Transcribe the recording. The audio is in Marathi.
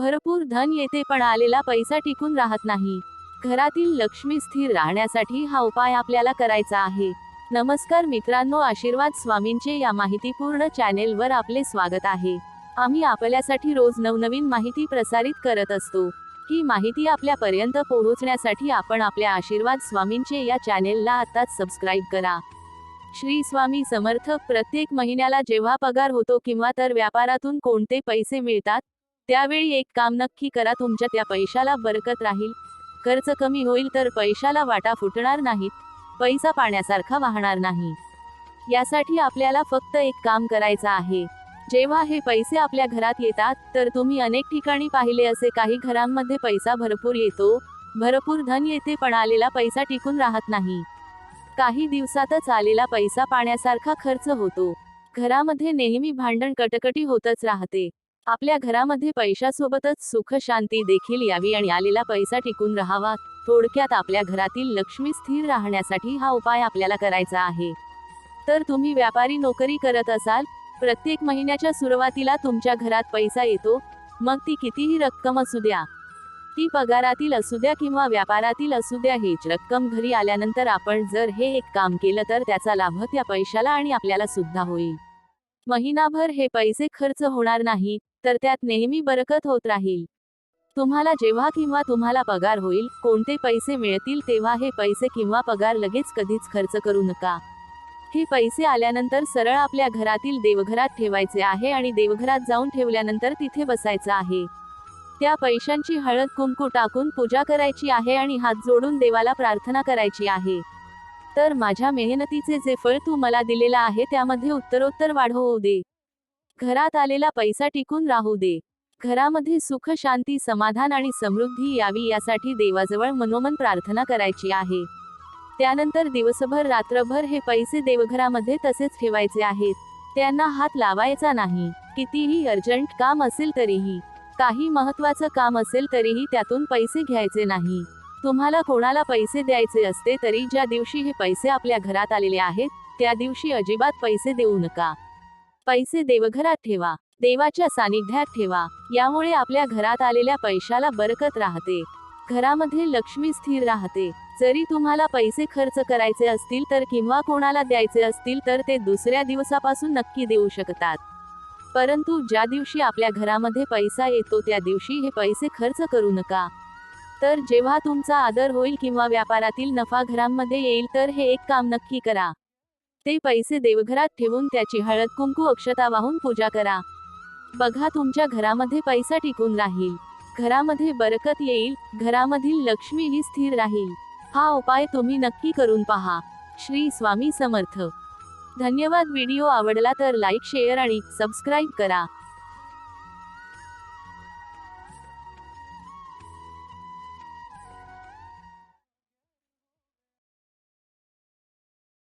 भरपूर धन येते पण आलेला पैसा टिकून राहत नाही. घरातील लक्ष्मी स्थिर राहण्यासाठी हा उपाय आपल्याला करायचा आहे. नमस्कार मित्रांनो आशीर्वाद स्वामींचे या माहितीपूर्ण चॅनेलवर आपले स्वागत आहे. आम्ही आपल्यासाठी रोज नवनवीन माहिती प्रसारित करत असतो. ही माहिती आपल्यापर्यंत पोहोचण्यासाठी आपण आपल्या आशीर्वाद स्वामींचे या चॅनेलला आत्ताच सबस्क्राईब करा. श्री स्वामी समर्थ प्रत्येक महिन्याला जेव्हा पगार होतो किंवा तर व्यापारातून कोणते पैसे मिळतात त्यावेळी एक काम नक्की करा तुमच्या त्या पैशाला बरकत राहील. खर्च कमी होईल तर पैशाला वाटा फुटणार नाहीत. पैसा पाण्यासारखा वाहणार नाही. यासाठी आपल्याला फक्त एक काम करायचं आहे. जेव्हा हे पैसे आपल्या घरात येतात तर तुम्ही अनेक ठिकाणी पाहिले असे काही घरांमध्ये पैसा भरपूर येतो. भरपूर धन येते पण आलेला पैसा टिकून राहत नाही. काही दिवसातच आलेला पैसा पाण्यासारखा खर्च होतो. घरामध्ये नेहमी भांडण कटकटी होतच राहते. आपल्या घरामध्ये पैशासोबतच सुख शांती देखील यावी आणि आलेला पैसा टिकून राहावा. थोडक्यात आपल्या घरातील लक्ष्मी स्थिर राहण्यासाठी हा उपाय आपल्याला करायचा आहे. तर तुम्ही व्यापारी नोकरी करत असाल प्रत्येक महिन्याच्या सुरुवातीला तुमच्या घरात पैसा येतो मग ती कितीही रक्कम असू द्या. ती पगारातील असू द्या किंवा व्यापारातील असू द्या हीच रक्कम घरी आल्यानंतर आपण जर हे एक काम केलं तर त्याचा लाभ त्या पैशाला आणि आपल्याला सुद्धा होईल. महिनाभर हे पैसे खर्च होणार नाही तर त्यात नेहमी बरकत होत राहील. तुम्हाला जेव्हा किंवा तुम्हाला पगार होईल कोणते पैसे मिळतील तेव्हा हे पैसे किंवा पगार लगेच कधीच खर्च करू नका. हे पैसे आल्यानंतर सरळ आपल्या घरातील देवघरात ठेवायचे आहे आणि देवघरात जाऊन ठेवल्यानंतर तिथे बसायचं आहे. त्या पैशांची हळद कुंकू टाकून पूजा करायची आहे आणि हात जोडून देवाला प्रार्थना करायची आहे. तर माझ्या मेहनतीचे जे फळ तू मला दिलेलं आहे त्यामध्ये उत्तरोत्तर वाढ होऊ दे. घरात आलेला पैसा टिकून राहू दे. घरामध्ये सुख शांती समाधान आणि समृद्धी यावी यासाठी देवाजवळ मनोमन प्रार्थना करायची आहे. त्यानंतर दिवसभर रात्रभर हे पैसे देवघरामध्ये तसेच ठेवायचे आहेत. त्यांना हात लावायचा नाही. कितीही अर्जंट काम असेल तरीही काही महत्वाचं काम असेल तरीही त्यातून पैसे घ्यायचे नाही. तुम्हाला कोणाला पैसे द्यायचे असते तरी ज्या दिवशी हे पैसे आपल्या घरात आलेले आहेत त्या दिवशी अजिबात पैसे देऊ नका. पैसे देवघरात ठेवा देवाच्या सानिध्यात ठेवा यामुळे आपल्या घरात आलेल्या पैशाला बरकत राहते. घरामध्ये लक्ष्मी स्थिर राहते. जरी तुम्हाला पैसे खर्च करायचे असतील तर किंवा कोणाला द्यायचे असतील तर ते दुसऱ्या दिवसापासून नक्की देऊ शकतात. परंतु ज्या दिवशी आपल्या घरामध्ये पैसा येतो त्या दिवशी हे पैसे खर्च करू नका. तर जेव्हा तुमचा आदर होईल किंवा व्यापारातील नफा घरांमध्ये येईल तर हे एक काम नक्की करा. ते पैसे देवघरात ठेवून त्याची हळद कुंकू अक्षता वाहून पूजा करा. बघा तुमच्या घरामध्ये पैसा टिकून राहील. घरामध्ये बरकत येईल. घरामधील लक्ष्मी ही स्थिर राहील. हा उपाय तुम्ही नक्की करून पहा. श्री स्वामी समर्थ. धन्यवाद. व्हिडिओ आवडला तर लाईक शेअर आणि सबस्क्राईब करा.